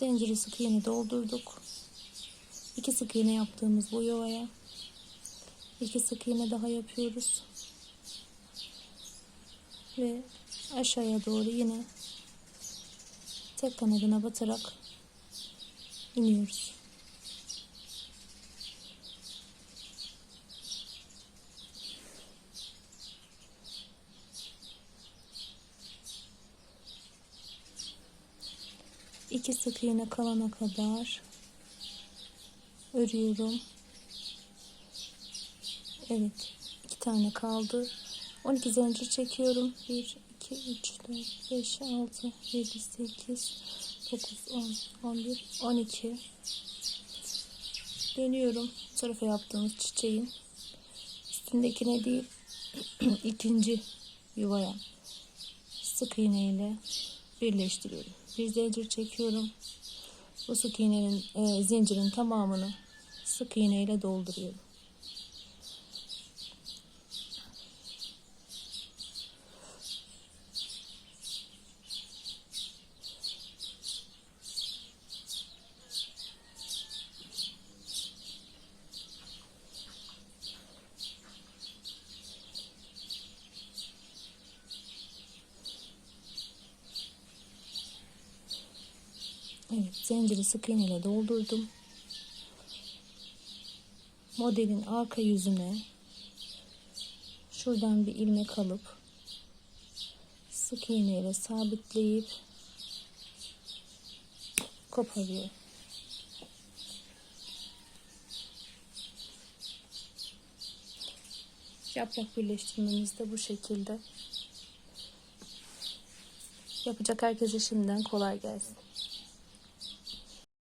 Zinciri sık iğne doldurduk. İki sık iğne yaptığımız bu yuvaya iki sık iğne daha yapıyoruz. Ve aşağıya doğru yine tek kanadına batarak iniyoruz. İki sık iğne kalana kadar örüyorum. Evet. iki tane kaldı. 12 zincir çekiyorum. 1, 2, 3, 4, 5, 6, 7, 8, 9, 10, 11, 12. Dönüyorum. Bu tarafa yaptığımız çiçeğin üstündekine değil ikinci yuvaya sık iğne ile birleştiriyorum. Bir zincir çekiyorum. Bu sık iğnenin e, zincirin tamamını sık iğne ile dolduruyorum. Evet, zinciri sık iğne ile doldurdum. Modelin arka yüzüne şuradan bir ilmek alıp sık iğne ile sabitleyip koparıyorum. Yaprak birleştirmemiz de bu şekilde. Yapacak herkese şimdiden kolay gelsin.